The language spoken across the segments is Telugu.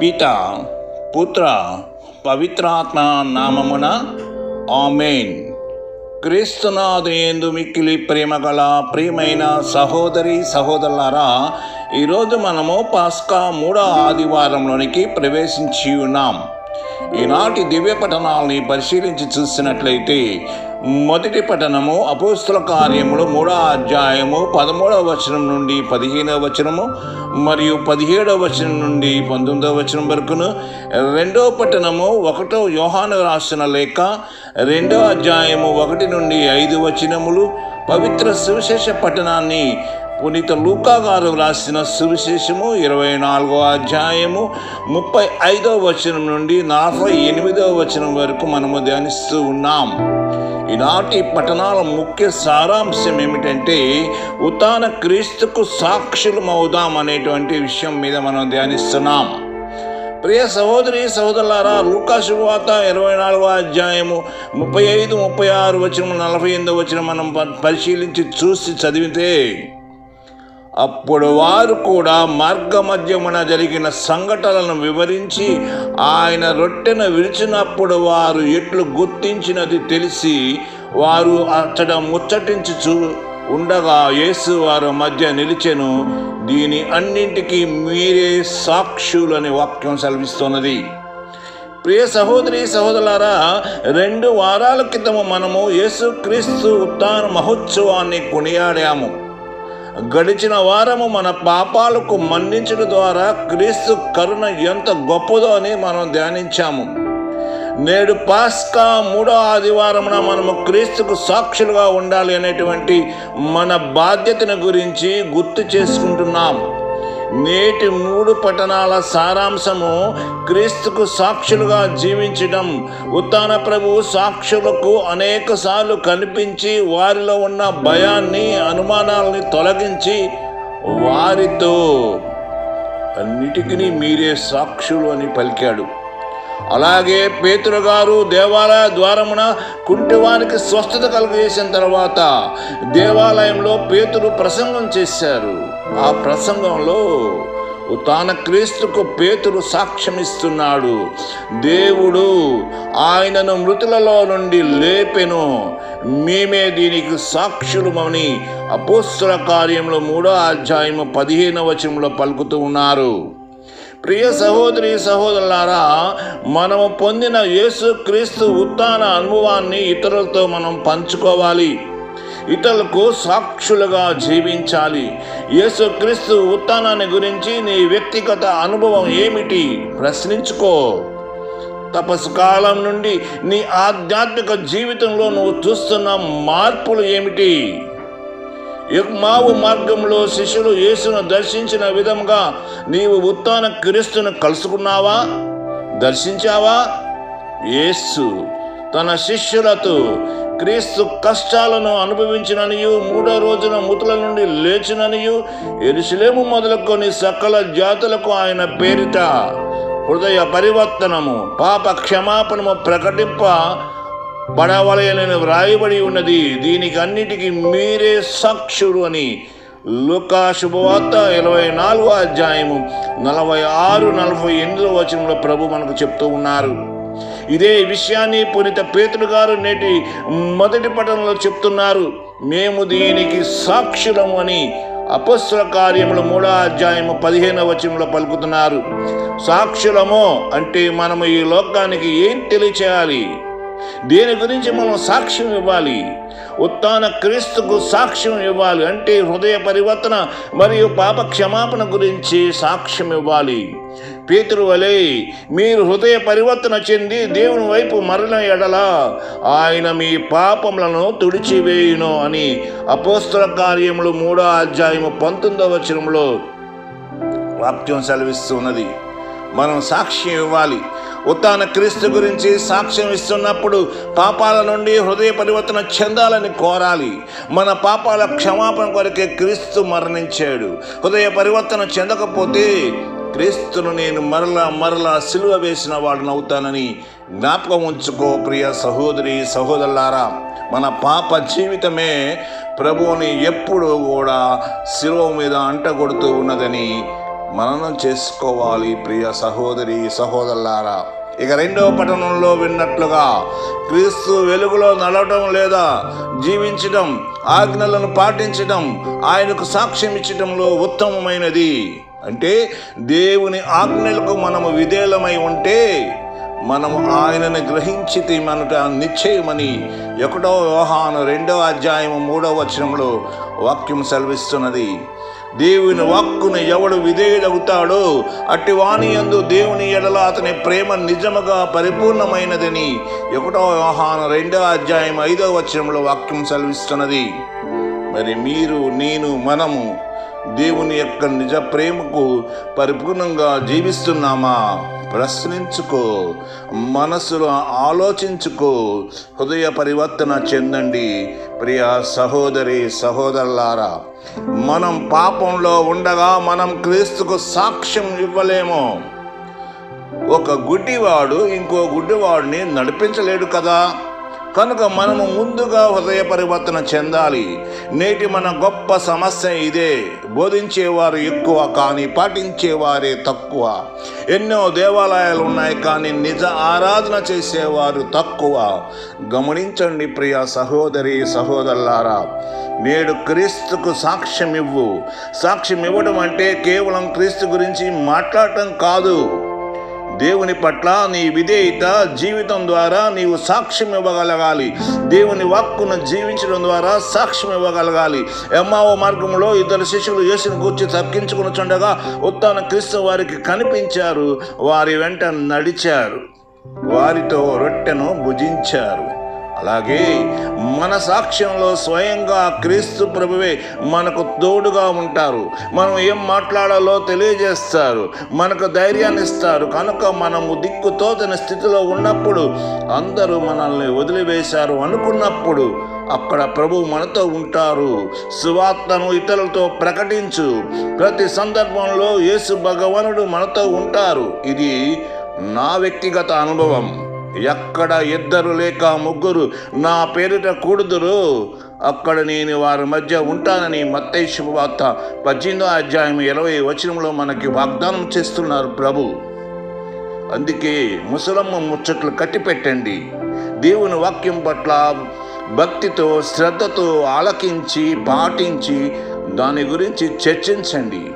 పిత పుత్ర పవిత్రాత్మ నామమున ఆమెన్. క్రీస్తునాథునియందు మిక్కిలి ప్రేమ గల ప్రియమైన సహోదరి సహోదరులారా ఈరోజు మనము పాస్కా మూడో ఆదివారంలోనికి ప్రవేశించి ఉన్నాం. ఈనాటి దివ్య పఠనాల్ని పరిశీలించి చూసినట్లయితే మొదటి పఠనము అపోస్తుల కార్యములు మూడో అధ్యాయము పదమూడవ వచనం నుండి పదిహేనవ వచనము మరియు పదిహేడవ వచనం నుండి పంతొమ్మిదవ వచనం వరకును. రెండో పట్టణము ఒకటో యోహాను రాసిన లేఖ రెండో అధ్యాయము ఒకటి నుండి ఐదు వచనములు. పవిత్ర సువిశేష పట్టణాన్ని పునీత లూకా గారు రాసిన సువిశేషము ఇరవై నాలుగో అధ్యాయము ముప్పై ఐదో వచనం నుండి నలభై ఎనిమిదో వచనం వరకు మనము ధ్యానిస్తూ ఉన్నాం. ఈనాటి పట్టణాల ముఖ్య సారాంశం ఏమిటంటే ఉతాన క్రీస్తుకు సాక్షులు అవుదాం అనేటువంటి విషయం మీద మనం ధ్యానిస్తున్నాం. ప్రియ సహోదరి సహోదరులారా లూకా శుభవార్త ఇరవై నాలుగో అధ్యాయము ముప్పై ఐదు ముప్పై ఆరు వచ్చిన నలభై ఎనిమిదో వచ్చిన మనం ప- పరిశీలించి చూసి చదివితే అప్పుడు వారు కూడా మార్గమధ్యమున జరిగిన సంఘటనలను వివరించి ఆయన రొట్టెను విరిచినప్పుడు వారు ఎట్లు గుర్తించినది తెలిసి వారు అతడ ముచ్చటించుచు ఉండగా యేసు వారి మధ్య నిలిచెను. దీని అన్నింటికీ మీరే సాక్షులని వాక్యం సెలవిస్తున్నది. ప్రియ సహోదరి సహోదరులారా రెండు వారాల క్రితము మనము యేసుక్రీస్తు ఉత్తాన మహోత్సవాన్ని కొనియాడాము. గడిచిన వారము మన పాపాలకు మన్నించడం ద్వారా క్రీస్తు కరుణ ఎంత గొప్పదో అని మనం ధ్యానించాము. నేడు పాస్కా మూడో ఆదివారమున మనము క్రీస్తుకు సాక్షులుగా ఉండాలి అనేటువంటి మన బాధ్యతను గురించి గుర్తు చేసుకుంటున్నాం. నేటి మూడు పట్టణాల సారాంశము క్రీస్తుకు సాక్షులుగా జీవించడం. ఉత్తాన ప్రభు సాక్షులకు అనేక సార్లు కనిపించి వారిలో ఉన్న భయాన్ని అనుమానాలని తొలగించి వారితో అన్నిటికీ మీరే సాక్షులు అని పలికాడు. అలాగే పేతురు గారు దేవాలయ ద్వారమున కుంటివానికి స్వస్థత కలుగజేసిన తర్వాత దేవాలయంలో పేతురు ప్రసంగం చేశారు. ఆ ప్రసంగంలో తాన క్రీస్తుకు పేతురు సాక్ష్యమిస్తున్నాడు. దేవుడు ఆయనను మృతులలో నుండి లేపెను. మేమే దీనికి సాక్షులమని అపోస్తుల కార్యంలో మూడో అధ్యాయము పదిహేను వచనంలో పలుకుతూ ఉన్నారు. ప్రియ సహోదరి సహోదరులారా మనము పొందిన యేసుక్రీస్తు ఉత్తాన అనుభవాన్ని ఇతరులతో మనం పంచుకోవాలి. ఇతరులకు సాక్షులుగా జీవించాలి. యేసుక్రీస్తు ఉత్థానాన్ని గురించి నీ వ్యక్తిగత అనుభవం ఏమిటి? ప్రశ్నించుకో. తపస్సు కాలం నుండి నీ ఆధ్యాత్మిక జీవితంలో నువ్వు చూస్తున్న మార్పులు ఏమిటి? యగ్మావు మార్గంలో శిష్యులు యేసును దర్శించిన విధంగా నీవు ఉత్తాన క్రీస్తును కలుసుకున్నావా? దర్శించావా? యేసు. తన శిష్యులతో క్రీస్తు కష్టాలను అనుభవించిననియు మూడో రోజున ముతుల నుండి లేచిననియు ఎరుసలేము మొదలుకొని సకల జాతులకు ఆయన పేరిట హృదయ పరివర్తనము పాప క్షమాపణము ప్రకటింప పడవలయనని వ్రాయబడి ఉన్నది. దీనికి అన్నిటికీ మీరే సాక్షులు అని లుకా శుభవార్త ఇరవై నాలుగో అధ్యాయము నలభై ఆరు నలభై ఎనిమిదో వచనంలో ప్రభు మనకు చెప్తూ ఉన్నారు. ఇదే విషయాన్ని పునీత పేతుడు గారు నేటి మొదటి పఠనంలో చెప్తున్నారు. మేము దీనికి సాక్షులము అని అపస్సుల కార్యములు మూడో అధ్యాయము పదిహేనవ వచనంలో పలుకుతున్నారు. సాక్షులము అంటే మనము ఈ లోకానికి ఏం తెలియచేయాలి? దేని గురించి మనం సాక్ష్యం ఇవ్వాలి? ఉత్తాన క్రీస్తుకు సాక్ష్యం ఇవ్వాలి అంటే హృదయ పరివర్తన మరియు పాప క్షమాపణ గురించి సాక్ష్యం ఇవ్వాలి. పేతురు వలె మీరు హృదయ పరివర్తన చెంది దేవుని వైపు మరణ ఎడల. ఆయన మీ పాపములను తుడిచివేయును అని అపోస్తల కార్యములు మూడో అధ్యాయము పంతొమ్మిదవ వచనంలో వాక్యం సెలవిస్తున్నది. మనం సాక్ష్యం ఇవ్వాలి. ఉత్తాన క్రీస్తు గురించి సాక్ష్యం ఇస్తున్నప్పుడు పాపాల నుండి హృదయ పరివర్తన చెందాలని కోరాలి. మన పాపాల క్షమాపణ కొరకే క్రీస్తు మరణించాడు. హృదయ పరివర్తన చెందకపోతే క్రీస్తును నేను మరలా మరలా సిలువ వేసిన వాడిని అవుతానని జ్ఞాపకం ఉంచుకో ప్రియ సహోదరి సహోదరులారా. మన పాప జీవితమే ప్రభువుని ఎప్పుడూ కూడా శిలువ మీద అంటగొడుతూ ఉన్నదని మననం చేసుకోవాలి ప్రియ సహోదరి సహోదరులారా. ఇక రెండవ పట్టణంలో విన్నట్లుగా క్రీస్తు వెలుగులో నడవటం లేదా జీవించటం ఆజ్ఞలను పాటించటం ఆయనకు సాక్ష్యం ఇచ్చటంలో ఉత్తమమైనది. అంటే దేవుని ఆజ్ఞలకు మనము విధేలమై ఉంటే మనము ఆయనను గ్రహించి మనట నిశ్చయమని ఒకటో వ్యవహాను రెండవ అధ్యాయము మూడవ వచనంలో వాక్యం సెలవిస్తున్నది. దేవుని వాక్కును ఎవడు విధేయుడవుతాడో అట్టి వాణి యందు దేవుని ఎడల అతని ప్రేమ నిజముగా పరిపూర్ణమైనదని ఒకటో వ్యవహాన రెండవ అధ్యాయం ఐదవ వచనంలో వాక్యం సెలవిస్తున్నది. మరి మీరు నేను మనము దేవుని యొక్క నిజ ప్రేమకు పరిపూర్ణంగా జీవిస్తున్నామా? ప్రశ్నించుకో మనసులో ఆలోచించుకో హృదయ పరివర్తన చెందండి. ప్రియ సహోదరి సహోదరులారా మనం పాపంలో ఉండగా మనం క్రీస్తుకు సాక్ష్యం ఇవ్వలేము. ఒక గుడ్డివాడు ఇంకో గుడ్డివాడిని నడిపించలేడు కదా? కనుక మనము ముందుగా హృదయ పరివర్తన చెందాలి. నేటి మన గొప్ప సమస్య ఇదే. బోధించేవారు ఎక్కువ కానీ పాటించేవారే తక్కువ. ఎన్నో దేవాలయాలు ఉన్నాయి కానీ నిజ ఆరాధన చేసేవారు తక్కువ. గమనించండి ప్రియ సహోదరి సహోదరులారా. నేడు క్రీస్తుకు సాక్ష్యం ఇవ్వు సాక్ష్యం ఇవ్వడం అంటే కేవలం క్రీస్తు గురించి మాట్లాడటం కాదు. దేవుని పట్ల నీ విధేయత జీవితం ద్వారా నీవు సాక్ష్యం ఇవ్వగలగాలి. దేవుని వాక్కును జీవించడం ద్వారా సాక్ష్యం ఇవ్వగలగాలి. ఎమ్మావో మార్గంలో ఇద్దరు శిష్యులు యేసుని కూర్చి తక్కించుకుని చుండగా ఉత్తాన క్రీస్తు వారికి కనిపించారు. వారి వెంట నడిచారు. వారితో రొట్టెను భుజించారు. అలాగే మన సాక్ష్యంలో స్వయంగా క్రీస్తు ప్రభువే మనకు తోడుగా ఉంటారు. మనం ఏం మాట్లాడాలో తెలియజేస్తారు. మనకు ధైర్యాన్ని ఇస్తారు. కనుక మనము దిక్కుతోచని స్థితిలో ఉన్నప్పుడు అందరూ మనల్ని వదిలివేశారు అనుకున్నప్పుడు అక్కడ ప్రభు మనతో ఉంటారు. సువార్తను ఇతరులతో ప్రకటించు. ప్రతి సందర్భంలో యేసు భగవానుడు మనతో ఉంటారు. ఇది నా వ్యక్తిగత అనుభవం. ఎక్కడ ఇద్దరు లేక ముగ్గురు నా పేరిట కూడుదురు? అక్కడ నేను వారి మధ్య ఉంటానని మత్తయి శుభవార్త పద్దెనిమిదో అధ్యాయం ఇరవై వచనంలో మనకి వాగ్దానం చేస్తున్నారు ప్రభు. అందుకే ముసలమ్మ ముచ్చట్లు కట్టిపెట్టండి. దేవుని వాక్యం పట్ల భక్తితో శ్రద్ధతో ఆలకించి పాటించి దాని గురించి చర్చించండి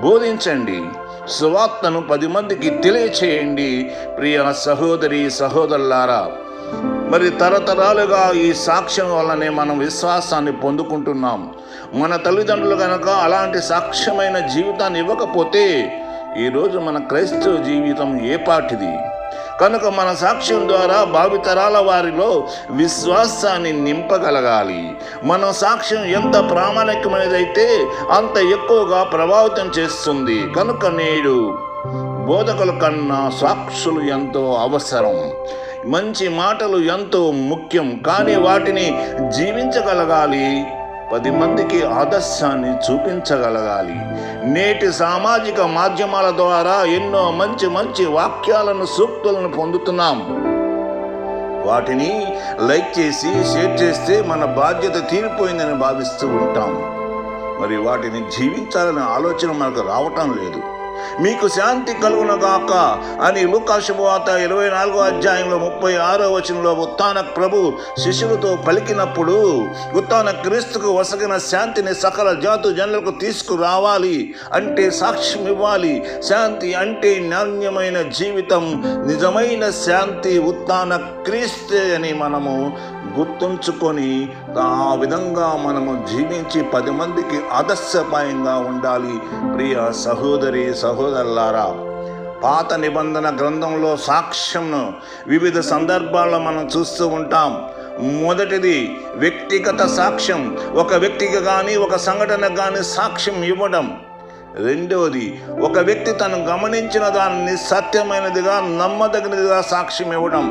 బోధించండి. సువార్తను పది మందికి తెలియచేయండి. ప్రియ సహోదరి సహోదరులారా మరి తరతరాలుగా ఈ సాక్ష్యం వల్లనే మనం విశ్వాసాన్ని పొందుకుంటున్నాం. మన తల్లిదండ్రులు కనుక అలాంటి సాక్ష్యమైన జీవితాన్ని ఇవ్వకపోతే ఈరోజు మన క్రైస్తవ జీవితం ఏ పాటిది? కనుక మన సాక్ష్యం ద్వారా భావితరాల వారిలో విశ్వాసాన్ని నింపగలగాలి. మన సాక్ష్యం ఎంత ప్రామాణికమైనదైతే అంత ఎక్కువగా ప్రభావితం చేస్తుంది. కనుక నేడు బోధకుల కన్నా సాక్షులు ఎంతో అవసరం. మంచి మాటలు ఎంతో ముఖ్యం. కానీ వాటిని జీవించగలగాలి. పది మందికి ఆదర్శాన్ని చూపించగలగాలి. నేటి సామాజిక మాధ్యమాల ద్వారా ఎన్నో మంచి మంచి వాక్యాలను సూక్తులను పొందుతున్నాం. వాటిని లైక్ చేసి షేర్ చేస్తే మన బాధ్యత తీరిపోయిందని భావిస్తూ ఉంటాం. మరి వాటిని జీవించాలనే ఆలోచన మనకు రావటం లేదు. మీకు శాంతి కలుగునగాక అని లూకాశుభవార్త ఇరవై నాలుగో అధ్యాయంలో ముప్పై ఆరో వచనంలో ఉత్తాన ప్రభు శిష్యులతో పలికినప్పుడు ఉత్తాన క్రీస్తుకు వసగిన శాంతిని సకల జాతు జనులకు తీసుకురావాలి అంటే సాక్ష్యం ఇవ్వాలి. శాంతి అంటే నాణ్యమైన జీవితం నిజమైన శాంతి ఉత్తాన క్రీస్తే అని మనము గుర్తుంచుకొని ఆ విధంగా మనము జీవించి పది మందికి ఆదర్శపాయంగా ఉండాలి. ప్రియ సహోదరి సహోదరులారా పాత నిబంధన గ్రంథంలో సాక్ష్యంను వివిధ సందర్భాల్లో మనం చూస్తూ ఉంటాం. మొదటిది వ్యక్తిగత సాక్ష్యం. ఒక వ్యక్తికి కానీ ఒక సంఘటనకు కానీ సాక్ష్యం ఇవ్వడం. రెండవది ఒక వ్యక్తి తను గమనించిన దానిని సత్యమైనదిగా నమ్మదగినదిగా సాక్ష్యం ఇవ్వడం.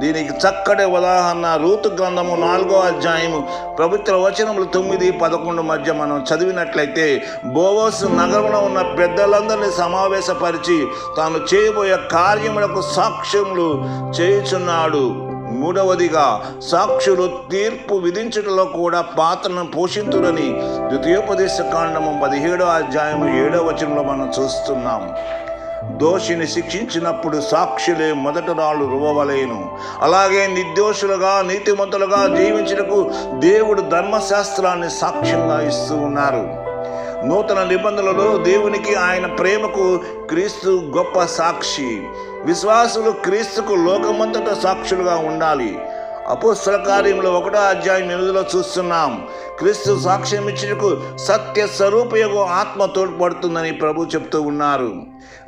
దీనికి చక్కటి ఉదాహరణ రూతు గ్రంథము నాలుగో అధ్యాయము పవిత్ర వచనములు తొమ్మిది పదకొండు మధ్య మనం చదివినట్లయితే బోవస్ నగరంలో ఉన్న పెద్దలందరినీ సమావేశపరిచి తాను చేయబోయే కార్యములకు సాక్ష్యములు చేయుచున్నాడు. మూడవదిగా సాక్షులు తీర్పు విధించడంలో కూడా పాత్రను పోషింతురని ద్వితీయోపదేశ కాండము పదిహేడో అధ్యాయము ఏడో వచనంలో మనం చూస్తున్నాం. దోషిని శిక్షించినప్పుడు సాక్షులే మొదట రాళ్ళు రువవలేను అలాగే నిర్దోషులుగా నీతిమంతులుగా జీవించుటకు దేవుడు ధర్మశాస్త్రాన్ని సాక్ష్యంగా ఇస్తూ ఉన్నారు. నూతన నిబంధనలలో దేవునికి ఆయన ప్రేమకు క్రీస్తు గొప్ప సాక్షి. విశ్వాసులు క్రీస్తుకు లోకమంతట సాక్షులుగా ఉండాలి. అపోస్తల కార్యంలో ఒకటో అధ్యాయం ఎనిమిదిలో చూస్తున్నాం. క్రీస్తు సాక్ష్యం ఇచ్చినకు సత్య స్వరూపయోగం ఆత్మ తోడ్పడుతుందని ప్రభు చెప్తూ ఉన్నారు.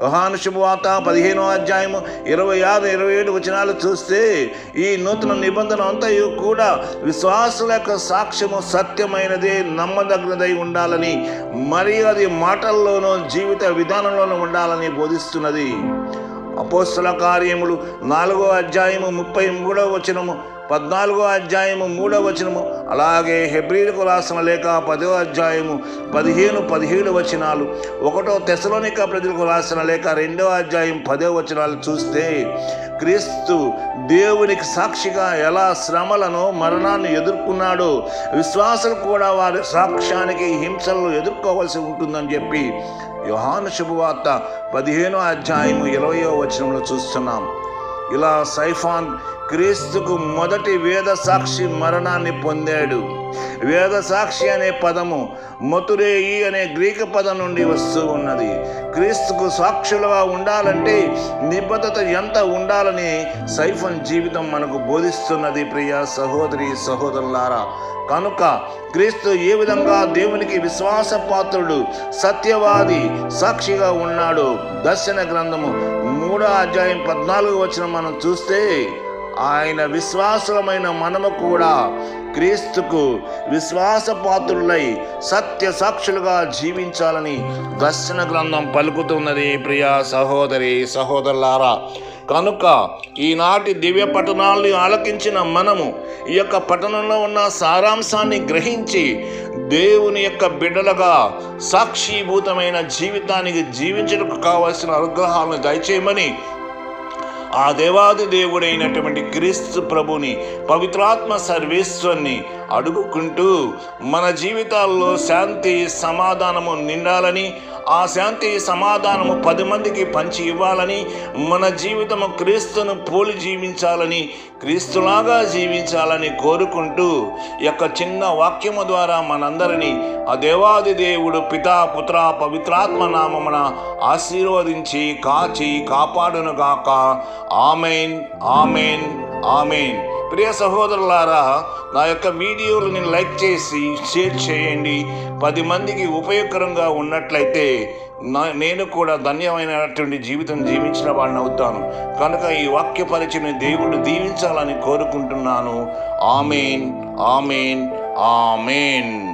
యోహాను శుభవార్త పదిహేనో అధ్యాయము ఇరవై ఆరు ఇరవై ఏడు వచనాలు చూస్తే ఈ నూతన నిబంధన అంతయు కూడా విశ్వాసుల యొక్క సాక్ష్యము సత్యమైనదే నమ్మదగినదై ఉండాలని మరియు అది మాటల్లోనూ జీవిత విధానంలోనూ ఉండాలని బోధిస్తున్నది. అపోస్తల కార్యములు నాలుగో అధ్యాయము ముప్పై మూడవ వచనము పద్నాలుగో అధ్యాయము మూడో వచనము. అలాగే హెబ్రిలకు రాసిన లేఖ పదో అధ్యాయము పదిహేను పదిహేడు వచనాలు. ఒకటో తెసలోనిక ప్రజలకు రాసిన లేఖ రెండో అధ్యాయం పదో వచనాలు చూస్తే క్రీస్తు దేవునికి సాక్షిగా ఎలా శ్రమలను మరణాన్ని ఎదుర్కొన్నాడో విశ్వాసులు కూడా వారి సాక్ష్యానికి హింసలను ఎదుర్కోవాల్సి ఉంటుందని చెప్పి యోహాను శుభవార్త పదిహేనో అధ్యాయము ఇరవయో వచనంలో చూస్తున్నాం. ఇలా సైఫాన్ క్రీస్తుకు మొదటి వేద సాక్షి మరణాన్ని పొందాడు. వేద సాక్షి అనే పదము మతురేయి అనే గ్రీకు పదం నుండి వస్తూ ఉన్నది. క్రీస్తుకు సాక్షులుగా ఉండాలంటే నిబద్ధత ఎంత ఉండాలని సైఫన్ జీవితం మనకు బోధిస్తున్నది ప్రియ సహోదరి సహోదరులారా. కనుక క్రీస్తు ఏ విధంగా దేవునికి విశ్వాసపాత్రుడు సత్యవాది సాక్షిగా ఉన్నాడు దర్శన గ్రంథము మూడో అధ్యాయం పద్నాలుగు వచ్చిన మనం చూస్తే ఆయన విశ్వాసమైన మనము కూడా క్రీస్తుకు విశ్వాసపాత్రులై సత్య సాక్షులుగా జీవించాలని దర్శన గ్రంథం పలుకుతున్నది ప్రియ సహోదరి సహోదరులారా. కనుక ఈనాటి దివ్య పట్టణాల్ని ఆలకించిన మనము ఈ యొక్క పట్టణంలో ఉన్న సారాంశాన్ని గ్రహించి దేవుని యొక్క బిడ్డలుగా సాక్షీభూతమైన జీవితానికి జీవించడానికి కావలసిన అనుగ్రహాలను దయచేయమని ఆ దేవాది దేవుడైనటువంటి క్రీస్తు ప్రభుని పవిత్రాత్మ సర్వేశ్వరిని అడుగుకుంటూ మన జీవితాల్లో శాంతి సమాధానము నిండాలని ఆ శాంతి సమాధానము పది మందికి పంచి ఇవ్వాలని మన జీవితము క్రీస్తును పోలి జీవించాలని క్రీస్తులాగా జీవించాలని కోరుకుంటూ యొక్క చిన్న వాక్యము ద్వారా మనందరినీ ఆ దేవాది దేవుడు పితా పుత్ర పవిత్రాత్మ నామమున ఆశీర్వదించి కాచి కాపాడునుగాక ఆమెన్ ఆమెన్ ఆమెన్. ప్రియ సహోదరులారా నా యొక్క వీడియోలని లైక్ చేసి షేర్ చేయండి. పది మందికి ఉపయోగకరంగా ఉన్నట్లయితే నా నేను కూడా ధన్యమైనటువంటి జీవితం జీవించిన వాడిని అవుతాను. కనుక ఈ వాక్య పరిచయం దేవుడు దీవించాలని కోరుకుంటున్నాను. Amen amen amen.